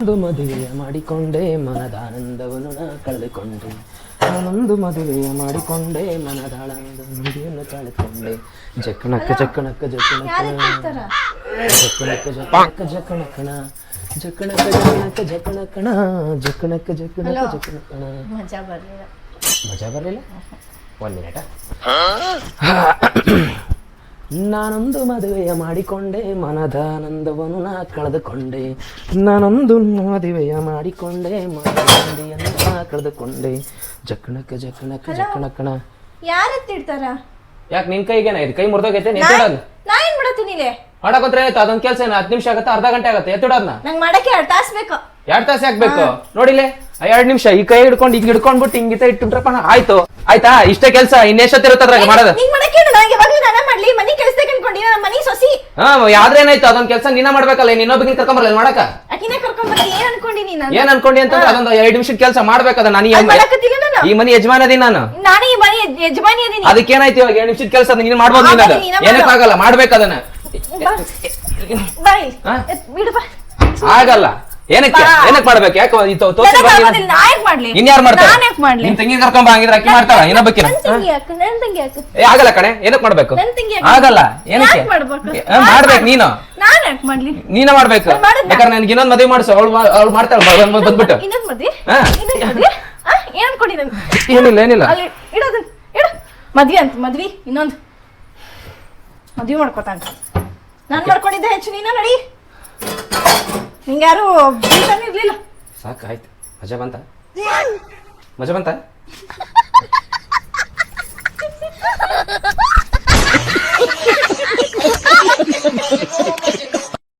ಒಂದು ಮದುವೆಯ ಮಾಡಿಕೊಂಡೆ ಮನದಾನಂದವನ್ನು ನಾ ಕಳೆದುಕೊಂಡೆ ನಾನೊಂದು ಮದುವೆಯ ಮಾಡಿಕೊಂಡೆ ಮನದಾನಂದ ನುಡಿಯನ್ನು ಕಳೆದುಕೊಂಡೆ ಜಕ್ಕಣಕ್ಕ ಜಕ್ಕಣಕ್ಕ ಜಕ್ಕಣಕ್ಕ ಜಕ್ಕಣಕ್ಕ ಜಕ್ಕಣಕ್ಕ ಜಕ್ಕಣಕ್ಕಣ ಜಕ್ಕಣಕ್ಕ ಜಕ್ಕಣಕ್ಕ ಜಕ್ಕಣಕ್ಕಣ ಜಕ್ಕಣಕ್ಕ ಜಕ್ಕಣಕ್ಕ ಜಕ್ಕಣಕ್ಕಣ ಮಜಾ ಬರ್ಲಿಲ್ಲ ಮಜಾ ಬರಲಿಲ್ಲ ಒಂದು ಮಿನಿಟ ನಾನೊಂದು ಮದುವೆಯ ಮಾಡಿಕೊಂಡೆ ಮನದಾನಂದವನ್ನು ನಾ ಕಳೆದುಕೊಂಡೆ. ನಾನೊಂದು ಮದುವೆಯ ಮಾಡಿಕೊಂಡೆ ಮನದಾನಂದಿಯನ್ನು ನಾ ಕಳೆದುಕೊಂಡೆ. ಜಕ್ಕಣಕ್ಕ ಜಕ್ಕಣಕ್ಕ ಜಕ್ಕಣಕ್ಕಣ ಯಾರು ಯಾಕೆ ನಿನ್ ಕೈಗೆ ಕೈ ಮುರಿದೋಗೈತೆ? ಎತ್ತಿಡೋದು ನಾ ಏನ್ ಮಾಡತ್ತೀನಿ ಮಾಡಕೋತ್ರ ಏನಾಯ್ತು? ಅದೊಂದ್ ಕೆಲಸ ಏನು ಹತ್ತು ನಿಮಿಷ ಆಗುತ್ತೆ? ಅರ್ಧ ಗಂಟೆ ಆಗುತ್ತೆ? ಎತ್ತಿಡೋದ್ನ? ನಂಗ್ ಮಾಡಕ್ಕೆ ಎರಡ್ ತಾಸ್ ಬೇಕು. ಎರಡ್ ತಾಸು ಹಾಕ್ಬೇಕು ನೋಡಿಲೆ ಎರಡ್ ನಿಮಿಷ ಈ ಕೈ ಹಿಡ್ಕೊಂಡು ಹಿಂಗ್ ಹಿಡ್ಕೊಂಡ್ಬಿಟ್ಟು ಹಿಂಗಿತ ಇಟ್ಟುಂಟ್ರಪ್ಪ ಆಯ್ತು. ಆಯ್ತಾ? ಇಷ್ಟೇ ಕೆಲಸ ಇನ್ನೆಷ್ಟೊತ್ತಿರುತ್ತದ್ರಾಗ ಮಾಡೋದು. ನಿಂಗ್ ಮಾಡಕ್ಕೆ ಹೇಳು ನಂಗೆ ಯಾವಾಗ್ಲೂ ನಾನೇ ಮಾಡ್ಲಿ. ಮನಿ ಕೆಲ್ಸದಾಗ ಅನ್ಕೊಂಡಿ ನಮ್ಮ ಮನಿ ಸೊಸಿ. ಹಾ ಯಾವ್ದ್ರೆ ಏನಾಯ್ತು? ಅದೊಂದ್ ಕೆಲಸ ನೀನ ಮಾಡ್ಬೇಕಲ್ಲ ಇನ್ನೊಬ್ಬಗಿನ ಕರ್ಕೊಂಬರಲ್ಲ ಮಾಡಕ ಅಕಿನ ಕರ್ಕೊಂಡ್ ಬರ್ತೀನಿ ಏನ್ ಅನ್ಕೊಂಡಿ ನೀನ್? ಏನ್ ಅನ್ಕೊಂಡಿ ಅಂತಂದ್ರೆ ಅದೊಂದು ಎರಡ್ ನಿಮಿಷದ ಕೆಲಸ ಮಾಡ್ಬೇಕದ ನಾನು ಮಾಡಕತ್ತಿಲ್ಲ ನಾನು. ಈ ಮನಿ ಯಜಮಾನ ನಾನು. ನಾನು ಈ ಮನಿ ಯಜ್- ಯಜಮಾನಿ ಅದೀನಿ. ಅದಕ್ಕೇನಾಯ್ತು ಇವಾಗ? ಎರಡ್ ನಿಮಿಷದ ಕೆಲಸ ನೀನು ಮಾಡ್ಬೋದು ನೀನು ಅದನ್ನ ಏನಕ್ಕಾಗಲ್ಲ ಮಾಡ್ಬೇಕದನ್ನ ಆಗಲ್ಲ. ಏನಕ್ಕೆ? ಏನಕ್ಕೆ ಏನಕ್ ಮಾಡ್ಬೇಕು? ಯಾಕೆ ಮಾಡ್ಲಿ? ಇನ್ಯಾರು ಮಾಡ್ತಾರೆ? ನಾನ್ ತಂಗಿ ಕರ್ಕೊಂಡ್ ಹಂಗಿದ್ರೆ ಅಕ್ಕಿ ಮಾಡ್ತಾಳ ಏನೋ ಯಾಕೆ? ಏ ಆಗಲ್ಲ ಕಣೆ. ಏನಕ್ ಮಾಡ್ಬೇಕು? ಆಗಲ್ಲ. ಏನಕ್ಕೆ? ಮಾಡ್ಬೇಕು? ನೀನು. ನಾನ್ ಮಾಡ್ಬೇಕು. ಯಾಕಂದ್ರೆ ನನ್ಗೆ ಇನ್ನೊಂದ್ ಮದುವೆ ಮಾಡಿಸು. ಅವಳು ಅವಳು ಮಾಡ್ತಾಳ ಬಂದ್ಬಿಟ್ಟು. ಏನಿಲ್ಲ ಏನಿಲ್ಲ. ಮದ್ವಿ ಅಂತ ಮದ್ವಿ ಇನ್ನೊಂದು. ಮದ್ವಿ ಮಾಡ್ಕೊತಾನ ನಾನ್ ಮಾಡ್ಕೊಂಡಿದ್ದೆ ಹೆಚ್ಚು ನೀನ ನಡಿ. ನಿಂಗೆ ಯಾರು ಇರ್ಲಿಲ್ಲ. ಸಾಕಾಯ್ತು ಮಜಾ ಬಂತ? ಮಜಾ ಬಂತ?